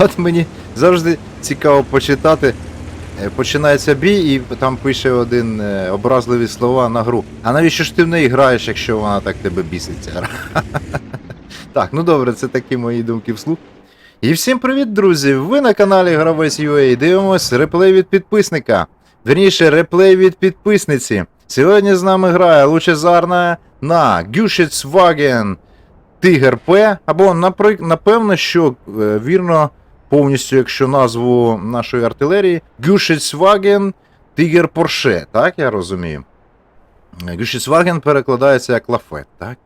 От мені завжди цікаво почитати. Е, Починається бій, і там пише один е, образливі слова на гру. А навіщо ж ти в неї граєш, якщо вона так тебе біситься? Так, ну добре, це такі мої думки вслух. І всім привіт, друзі! Ви на каналі Гравець UA дивимось реплей від підписника. Верніше, реплей від підписниці. Сьогодні з нами грає Лучезарна на Гюшецваген Тигр П. Або напевно, що е, вірно повністю, якщо назву нашої артилерії, Гюшецваген Тигр Порше, так я розумію. Гюшецваген перекладається як лафет, так?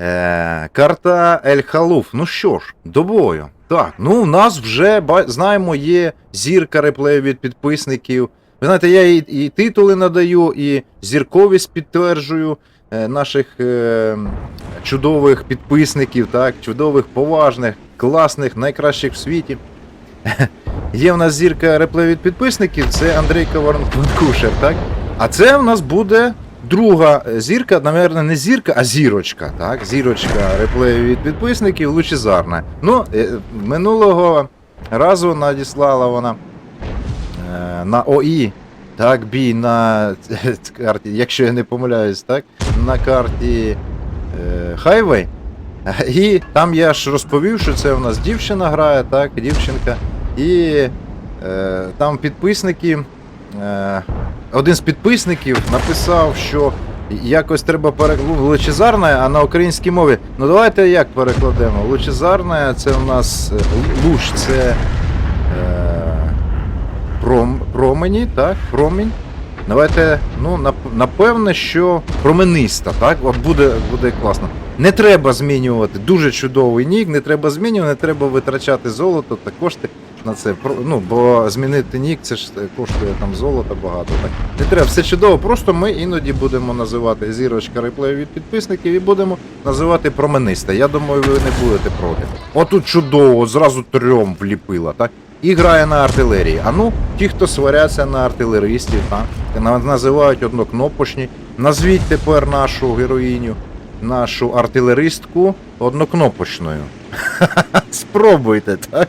Е, карта Ель Халуф. Ну що ж, до бою. Так, ну в нас вже знаємо, є зірка реплею від підписників. Ви знаєте, я і, і титули надаю, і зірковість підтверджую е, наших е, чудових підписників, так, чудових, поважних, класних, найкращих в світі. Є в нас зірка реплею від підписників, це Андрій Каварнкушер, так? А це в нас буде друга е, зірка, напевно, не зірка, а зірочка. Так? Зірочка реплею від підписників лучезарна. Ну, е, минулого разу надіслала вона е, на ОІ. Так, бій на карті, якщо я не помиляюсь, так, на карті е, Highway. І там я ж розповів, що це у нас дівчина грає, так, дівчинка. І е, там підписники. Е, один з підписників написав, що якось треба перекладати лучезарне, а на українській мові. Ну давайте як перекладемо? Лучезарне це у нас е, луч, це е, пром, промені, так? Промінь. Давайте, ну, напевне, що промениста, так? От буде, буде класно. Не треба змінювати. Дуже чудовий нік, не треба змінювати, не треба витрачати золото та кошти на це. Ну, бо змінити нік, це ж коштує там золота багато. Так. Не треба, все чудово. Просто ми іноді будемо називати зірочка реплею від підписників і будемо називати промениста. Я думаю, ви не будете проти. Отут чудово, зразу трьом вліпила, так? І грає на артилерії. А ну, ті, хто сваряться на артилеристів, так? називають однокнопочні. Назвіть тепер нашу героїню, нашу артилеристку однокнопочною. Спробуйте, так?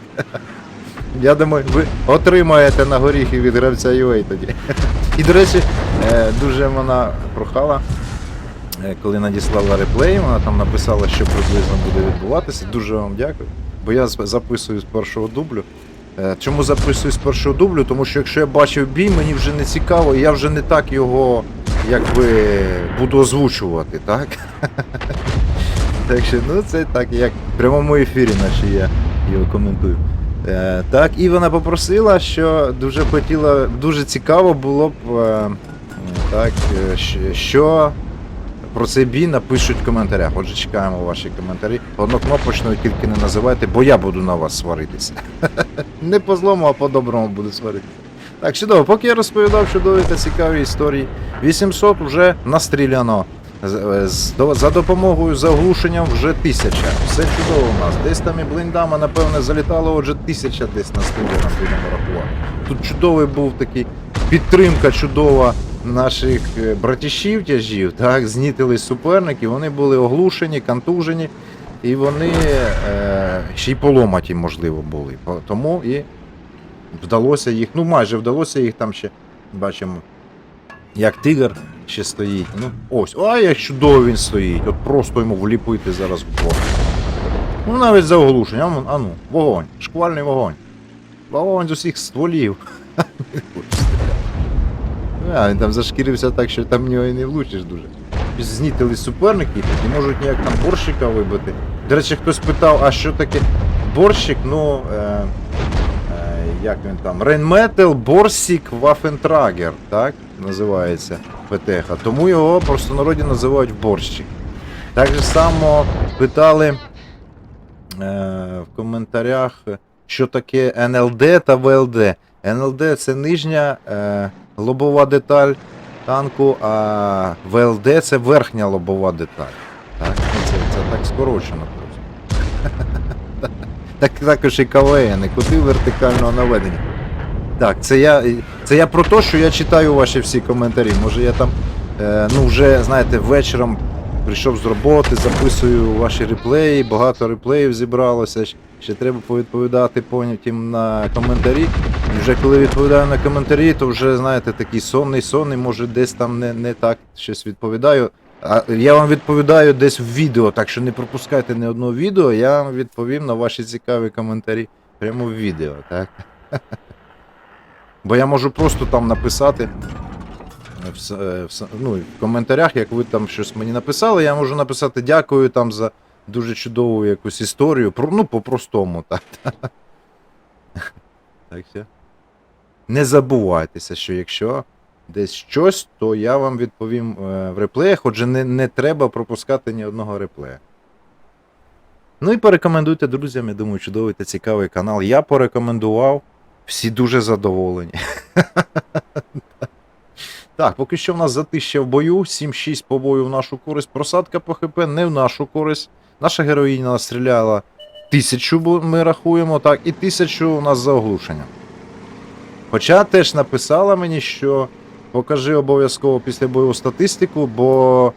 Я думаю, ви отримаєте на горіхи від гравця UA тоді. І, до речі, е, дуже вона прохала, е, коли надіслала реплей, вона там написала, що приблизно буде відбуватися. Дуже вам дякую. Бо я записую з першого дублю. Е, Чому записую з першого дублю? Тому що якщо я бачив бій, мені вже не цікаво, і я вже не так його якби буду озвучувати, так? Так що, ну це так, як в прямому ефірі, наче я його коментую. Е, так, і вона попросила, що дуже хотіла, дуже цікаво було б е, так, е, що про цей бій напишуть в коментарях. Отже, чекаємо ваші коментарі. Однокнопочною тільки не називайте, бо я буду на вас сваритися. Не по злому, а по доброму буду сваритися. Так, чудово, поки я розповідав чудові та цікаві історії, 800 вже настріляно. Е, За допомогою заглушення вже тисяча. Все чудово у нас. Десь там і блиндами, напевне, залітало отже тисяча десь настріляно будемо рахувати. Тут чудовий був такий підтримка чудова наших е, братішів тяжів, так, знітились суперники, вони були оглушені, контужені, і вони е, ще й поломаті, можливо, були. Тому і вдалося їх, ну майже вдалося їх там ще бачимо. Як тигр ще стоїть. Ну, ось. А як чудово він стоїть. От просто йому вліпити зараз в бок. Ну навіть за оглушення. А ну, вогонь, шквальний вогонь. Вогонь з усіх стволів. Не. А, він там зашкірився так, що там в нього і не влучиш дуже. Знітили суперники і можуть ніяк там борщика вибити. До речі, хтось питав, а що таке борщик? Ну. Е, е, як він там? Рейнметал Борсік Вафентрагер, так? Називається ПТХ. Тому його просто народі називають борщик. Так же само питали е, в коментарях, що таке НЛД та ВЛД. НЛД це нижня е, лобова деталь танку, а ВЛД це верхня лобова деталь. Так? Ну, Це, це так скорочено просто. Так також і КВН, і куди вертикального наведення. Так, це я, це я про те, що я читаю ваші всі коментарі. Може я там, е, ну вже, знаєте, вечором прийшов з роботи, записую ваші реплеї, багато реплеїв зібралося. Ще треба повідповідати потім на коментарі. І вже коли відповідаю на коментарі, то вже, знаєте, такий сонний, сонний, може десь там не, не так щось відповідаю. А я вам відповідаю десь в відео, так що не пропускайте ні одного відео, я вам відповім на ваші цікаві коментарі прямо в відео, так? Бо я можу просто там написати в, е, в, ну, в коментарях, як ви там щось мені написали, я можу написати дякую там за дуже чудову якусь історію. Про, ну, по-простому, так. Так що. Не забувайтеся, що якщо десь щось, то я вам відповім е, в реплеях, отже, не, не треба пропускати ні одного реплея. Ну і порекомендуйте друзям, я думаю, чудовий та цікавий канал. Я порекомендував, всі дуже задоволені. Так, поки що в нас затища в бою, 7-6 по бою в нашу користь. Просадка по ХП не в нашу користь. Наша героїня настріляла тисячу, ми рахуємо, так, і тисячу у нас за оглушення. Хоча теж написала мені, що покажи обов'язково після бою статистику, бо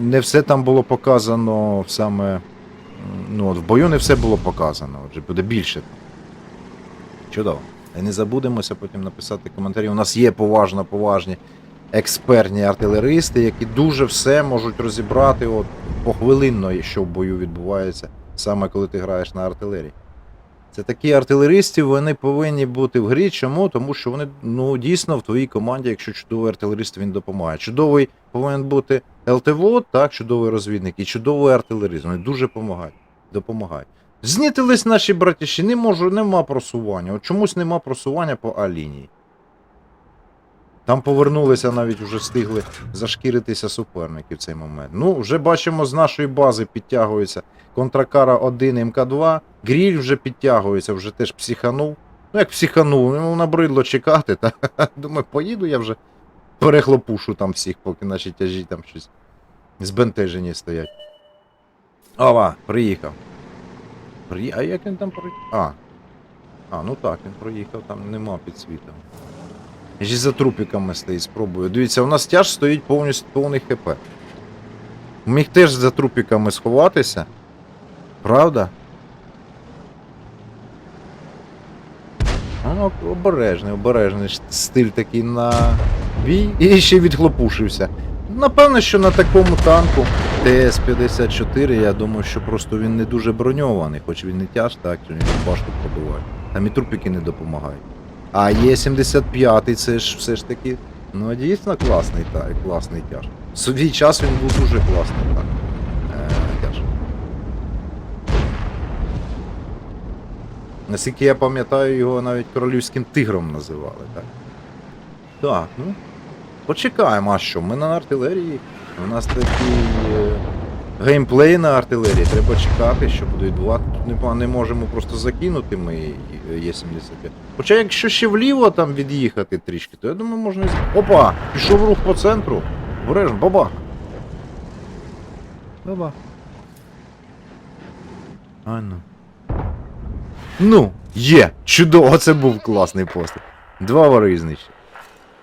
не все там було показано саме. Ну, от в бою не все було показано, отже буде більше. Чудово. Не забудемося потім написати коментарі. У нас є поважно поважні експертні артилеристи, які дуже все можуть розібрати от, похвилинно, що в бою відбувається, саме коли ти граєш на артилерії. Це такі артилеристи, вони повинні бути в грі. Чому? Тому що вони ну, дійсно в твоїй команді, якщо чудовий артилерист, він допомагає. Чудовий повинен бути ЛТВО, так, чудовий розвідник і чудовий артилерист. Вони дуже допомагають. допомагають. Знітились наші братіші, не можу, нема просування. От чомусь нема просування по А-лінії. Там повернулися, навіть вже встигли зашкіритися суперники в цей момент. Ну, вже бачимо, з нашої бази підтягується Контракара 1 МК2. Гріль вже підтягується, вже теж психанув. Ну, як психанув, йому набридло чекати, та думаю, поїду я вже перехлопушу там всіх, поки наші тяжі там щось збентежені стоять. Ова, приїхав. Приї... А як він там приїхав? А. А, ну так, він проїхав, там нема підсвітом. Я ж і за трупіками стоїть, спробую. Дивіться, у нас тяж стоїть повністю повний ХП. Міг теж за трупіками сховатися. Правда? Ну, обережний, обережний стиль такий на бій. І ще відхлопушився. Напевно, що на такому танку ТС-54, я думаю, що просто він не дуже броньований, хоч він не тяж, так, він башку пробиває. Там і трупіки не допомагають. А є 75-й, це ж все ж таки. Ну, дійсно класний, так, класний тяж. В свій час він був дуже класний, так. Е, тяж. Наскільки я пам'ятаю, його навіть королівським тигром називали, так? Так, ну. Почекаємо, а що? Ми на артилерії. У нас такий е, геймплей на артилерії. Треба чекати, що буде відбувати. Тут не, можемо просто закинути ми Є-75. Хоча якщо ще вліво там від'їхати трішки, то я думаю, можна. Опа! Пішов рух по центру. Бережно, бабах. Бабах. А ну. Ну, є! Чудово, це був класний постріл. Два вори знищили.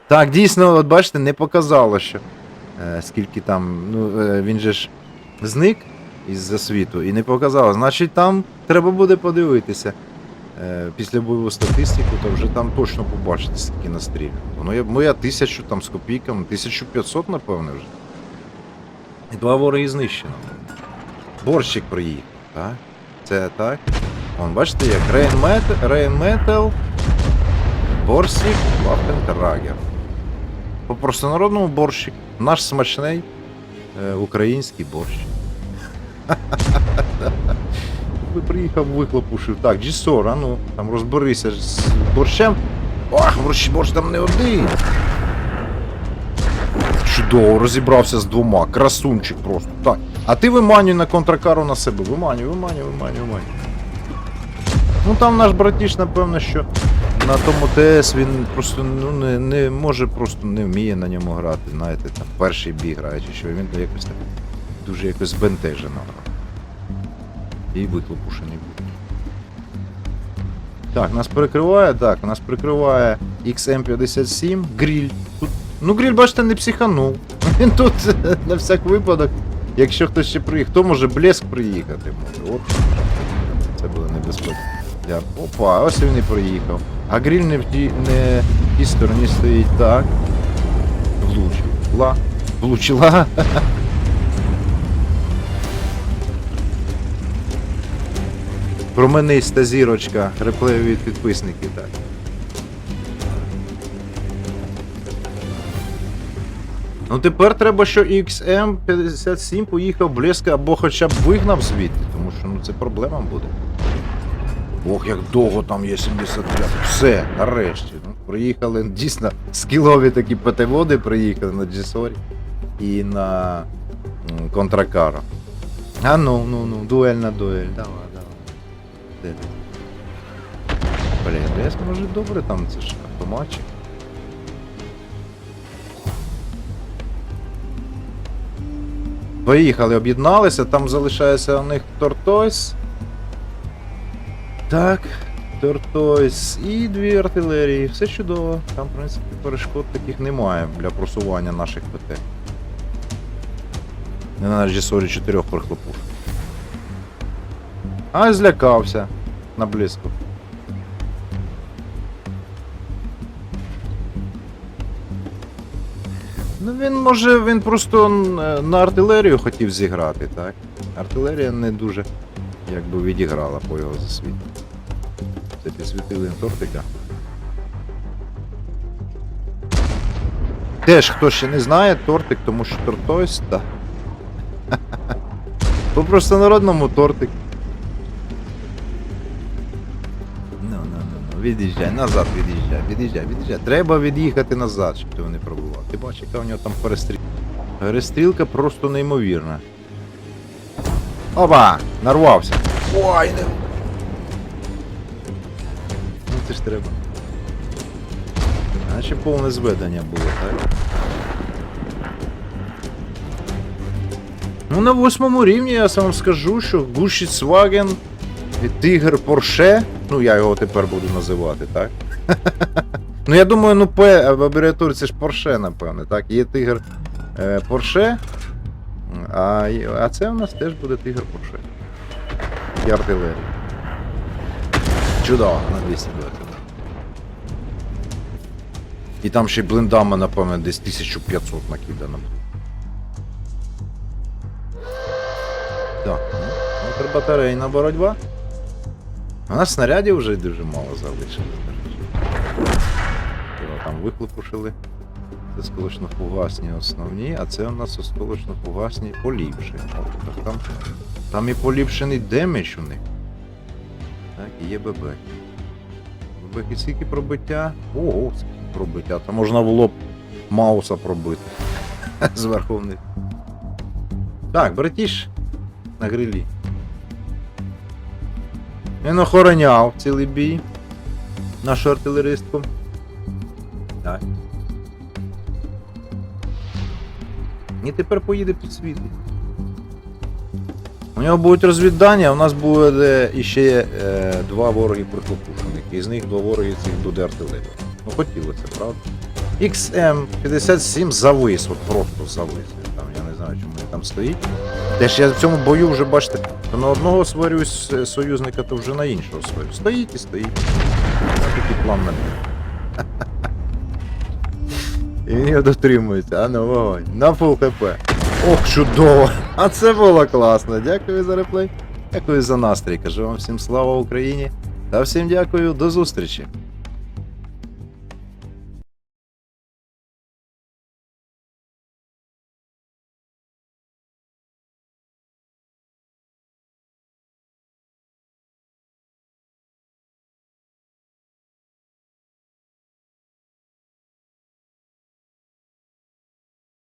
Так, дійсно, от бачите, не показало, що е, скільки там. Ну, е, він же ж зник із засвіту і не показало. Значить, там треба буде подивитися. Е, після бойову статистику, то вже там точно побачите, настріляно. Ну, я, моя тисячу там з копійками, 1500, напевне, вже. І два вороги знищено. Борщик приїхав, так? Це так. Вон, бачите, як Рейнметал, Борсік, Вафентрагер. По простонародному борщик. Наш смачний український борщ. Приїхав, вихлопушив. Так, Джісор, а ну, там розберися з борщем. Ох, борщ, борщ там не один. Чудово, розібрався з двома. Красунчик просто. Так. А ти виманюй на контракару на себе. Виманюй, виманюй, виманюй, виманюй. Ну там наш братіш, напевно, що на тому ТС він просто ну, не, не може, просто не вміє на ньому грати. Знаєте, там перший бій грає чи що, він якось так дуже якось збентежено грав. І вихлопушений був. Так, нас перекриває, так, нас прикриває XM57, гріль. Тут, ну гріль, бачите, не психанув. Він тут на всяк випадок, Якщо хтось ще приїхав, хто може блеск приїхати може. От. Це було небезпечно. Опа, ось він і проїхав. А гриль не в тій, стороні стоїть так. Влучила. Влучила. Промениста зірочка, реплею від підписників, так. Ну тепер треба, що XM57 поїхав близько або хоча б вигнав звідти, тому що ну це проблема буде. Ох, як довго там є 75. Все, нарешті. Ну, приїхали дійсно скілові такі ПТ-води приїхали на Джесорі і на м, Контракаро. А ну, ну, ну, дуель на дуель, давай, давай. Де? Блін, ДС може добре там, це ж автоматчик. Поїхали, об'єдналися, там залишається у них Тортойс. Так, Тортойс і дві артилерії. Все чудово. Там, в принципі, перешкод таких немає для просування наших ПТ. Не на G40 чотирьох прихлопуш. А злякався на близько. Ну він може, він просто на артилерію хотів зіграти, так? Артилерія не дуже якби відіграла по його засвіту. Це підсвітили тортика. Теж хто ще не знає, тортик, тому що тортойс, так. По простонародному тортик. Ну, ну, ну, ну, від'їжджай, назад від'їжджай, від'їжджай, від'їжджай. Треба від'їхати назад, щоб тебе не пробував. Ти бачиш, яка у нього там перестрілка. Перестрілка просто неймовірна. Опа! Нарвався. Ой, не. Ну це ж треба. Наче повне зведення було, так? Ну на восьмому рівні я сам скажу, що Гушіцваген Тигр Порше, ну я його тепер буду називати, так? ну я думаю, ну П в абревіатурі це ж Порше, напевне, так? Є Тигр е, Порше, а, а це у нас теж буде Тигр Порше. І артилерія. Чудово, на 220. І там ще й блиндами, напевно, десь 1500 накидано. Так, ну, контрбатарейна боротьба. У нас снарядів вже дуже мало залишилось, там вихлопушили. Це сколочно-фугасні основні, а це у нас осколочно-фугасні поліпшені. О, там, там і поліпшений демедж у них. Так, і є ББ. ББ скільки пробиття? Ого, скільки пробиття. Та можна було б Мауса пробити. Зверху в них. Так, братіш на грилі. Він охороняв цілий бій. Нашу артилеристку. Так. І тепер поїде під світло. У нього будуть розвіддання, а у нас буде іще е, два вороги прихлопушених. Із них два вороги цих буде артилерія. Ну хотілося, правда? XM57 завис, от просто завис. Там, я не знаю, чому він там стоїть. Теж я в цьому бою вже бачите, то на одного сварюсь е, союзника, то вже на іншого сварю. Стоїть і стоїть. Такий план на мене. І він його дотримується, а ну вогонь. На фул хп. Ох, чудово! А це було класно. Дякую за реплей. Дякую за настрій. Кажу вам всім слава Україні. Та всім дякую, до зустрічі.